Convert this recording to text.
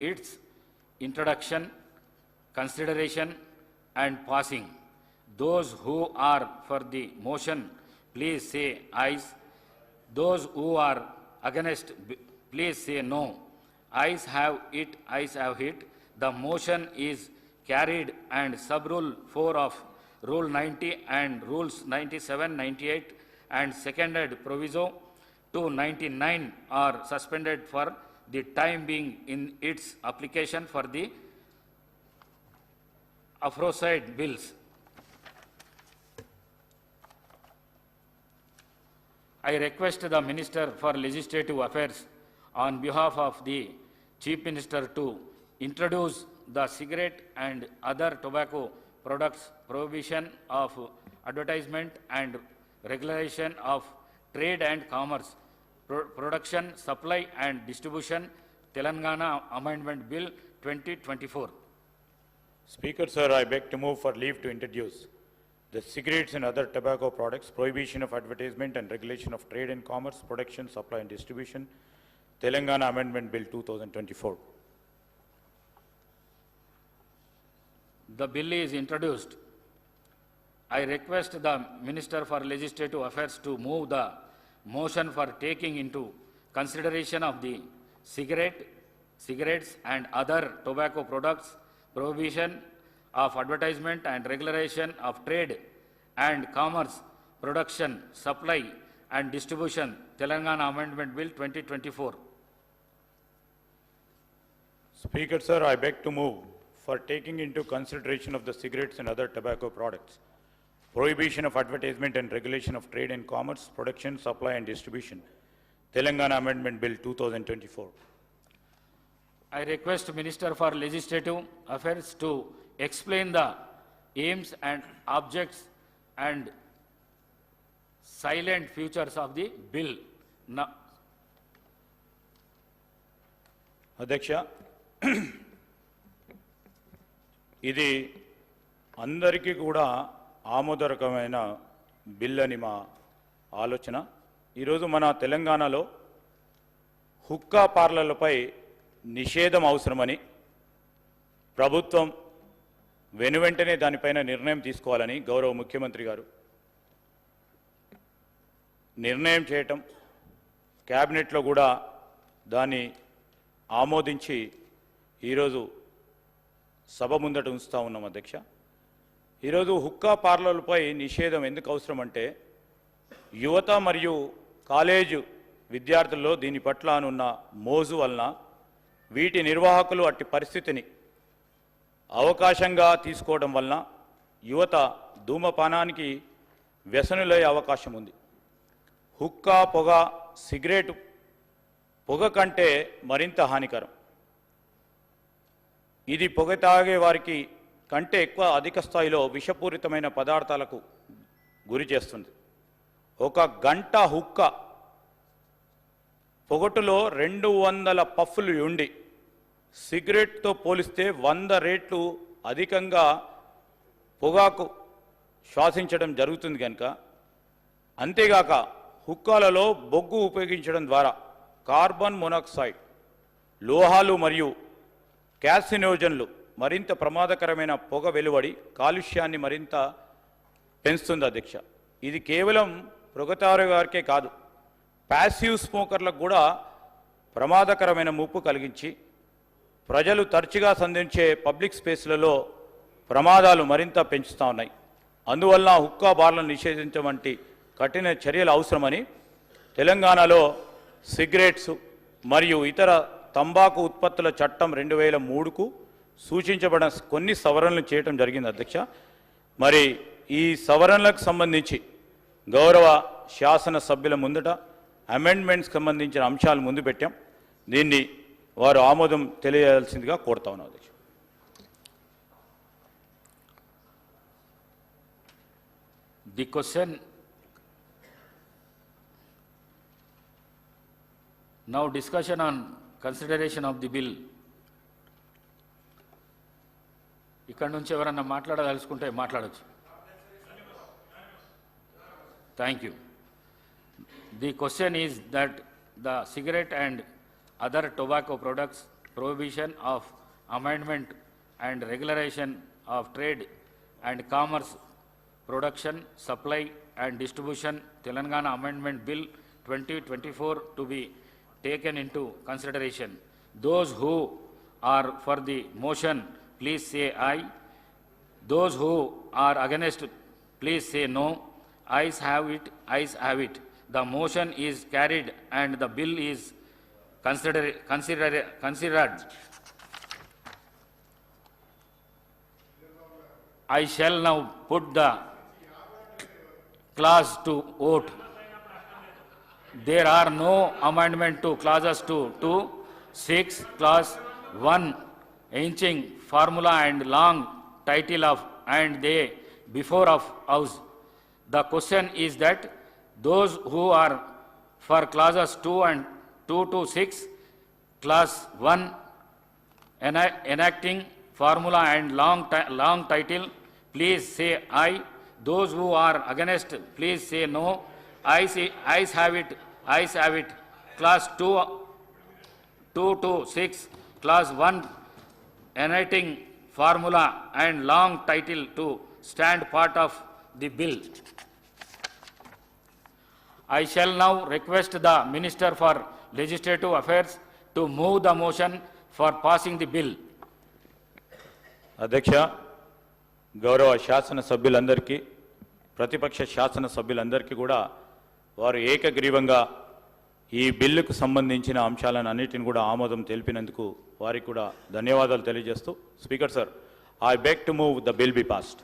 its introduction, consideration, and passing. Those who are for the motion, please say ayes. Those who are against, please say no. Ayes have it, ayes have it. The motion is carried and sub-rule 4 of Rule 90 and Rules 97, 98 and seconded proviso to 99 are suspended for the time being in its application for the aforesaid bills. I request the Minister for Legislative Affairs on behalf of the Chief Minister to introduce the cigarette and other tobacco products prohibition of advertisement and regulation of trade and commerce, production, supply and distribution, Telangana Amendment Bill 2024. Speaker, sir, I beg to move for leave to introduce the cigarettes and other tobacco products, prohibition of advertisement and regulation of trade and commerce, production, supply and distribution, Telangana Amendment Bill 2024. The bill is introduced. I request the Minister for Legislative Affairs to move the motion for taking into consideration of the cigarette, cigarettes and other tobacco products, prohibition of advertisement and regulation of trade and commerce, production, supply and distribution, Telangana Amendment Bill 2024. Speaker, sir, I beg to move for taking into consideration of the cigarettes and other tobacco products, prohibition of advertisement and regulation of trade and commerce, production, supply and distribution, Telangana Amendment Bill 2024. I request Minister for Legislative Affairs to explain the aims and objects and silent futures of the bill. Now, అధ్యక్ష ఇది అందరికీ కూడా ఆమోదరకమైన bill అని మా ఆలోచన. ఈరోజు మన తెలంగాణలో హుక్కా పార్లర్లపై నిషేధం అవసరమని ప్రభుత్వం వెనువెంటనే దానిపైన నిర్ణయం తీసుకోవాలని గౌరవ ముఖ్యమంత్రి గారు నిర్ణయం చేయటం క్యాబినెట్లో కూడా దాన్ని ఆమోదించి ఈరోజు సభ ముందట ఉంచుతా ఉన్నాం అధ్యక్ష. ఈరోజు హుక్కా పార్లర్లపై నిషేధం ఎందుకు అవసరం అంటే యువత మరియు కాలేజు విద్యార్థుల్లో దీని పట్ల అనున్న మోజు వలన వీటి నిర్వాహకులు అట్టి పరిస్థితిని అవకాశంగా తీసుకోవడం వలన యువత ధూమపానానికి వ్యసనులయ్యే అవకాశం ఉంది. హుక్కా పొగ సిగరెట్ పొగ కంటే మరింత హానికరం. ఇది పొగ తాగే వారికి కంటే ఎక్కువ అధిక స్థాయిలో విషపూరితమైన పదార్థాలకు గురి చేస్తుంది. ఒక గంట హుక్క పొగటులో రెండు వందల పఫ్లు ఉండి సిగరెట్తో పోలిస్తే వంద రేట్లు అధికంగా పొగాకు శ్వాసించడం జరుగుతుంది కనుక. అంతేగాక హుక్కాలలో బొగ్గు ఉపయోగించడం ద్వారా కార్బన్ మొనాక్సైడ్ లోహాలు మరియు క్యాసినోజన్లు మరింత ప్రమాదకరమైన పొగ వెలువడి కాలుష్యాన్ని మరింత పెంచుతుంది అధ్యక్ష. ఇది కేవలం పొగతారు వారికే కాదు ప్యాసివ్ స్మోకర్లకు కూడా ప్రమాదకరమైన ముప్పు కలిగించి ప్రజలు తరచుగా సంధించే పబ్లిక్ స్పేస్లలో ప్రమాదాలు మరింత పెంచుతూ ఉన్నాయి. అందువల్ల హుక్కా బార్లను నిషేధించడం వంటి కఠిన చర్యలు అవసరమని తెలంగాణలో సిగరెట్స్ మరియు ఇతర తంబాకు ఉత్పత్తుల చట్టం రెండు వేల మూడుకు సూచించబడిన కొన్ని సవరణలు చేయటం జరిగింది అధ్యక్ష. మరి ఈ సవరణలకు సంబంధించి గౌరవ శాసన సభ్యుల ముందుట అమెండ్మెంట్స్ సంబంధించిన అంశాలు ముందు పెట్టాం. దీన్ని వారు ఆమోదం తెలియజేయాల్సిందిగా కోరుతా ఉన్నాం అధ్యక్ష. The question now discussion on consideration of the bill. ఇక్కడ నుంచి ఎవరన్నా మాట్లాడదలుచుకుంటే మాట్లాడచ్చు thank you the question is that the cigarette and other tobacco products, prohibition of amendment and regulation of trade and commerce, production, supply and distribution, Telangana Amendment Bill 2024 to be taken into consideration. Those who are for the motion, please say aye. Those who are against, please say no. Ayes have it, ayes have it. The motion is carried and the bill is consider, consider, considered. I shall now put the clause to vote. There are no amendment to clauses 2, 2, 6, clause 1, inching formula and long title of and they before of house. The question is that those who are for clauses 2 and 2 to 6, clause 1, ena- enacting formula and long, long title, please say I. Those who are against, please say no. Ayes, I have it, I have it. Class 2, 2 to 6, class 1, enacting formula and long title to stand part of the bill. I shall now request the Minister for Legislative Affairs to move the motion for passing the bill. అధ్యక్ష గౌరవ శాసన సభ్యులందరికీ ప్రతిపక్ష శాసన సభ్యులందరికీ కూడా వారు ఏకగ్రీవంగా ఈ బిల్లుకు సంబంధించిన అంశాలను అన్నిటిని కూడా ఆమోదం తెలిపినందుకు వారికి కూడా ధన్యవాదాలు తెలియజేస్తూ speaker sir I beg to move the bill be passed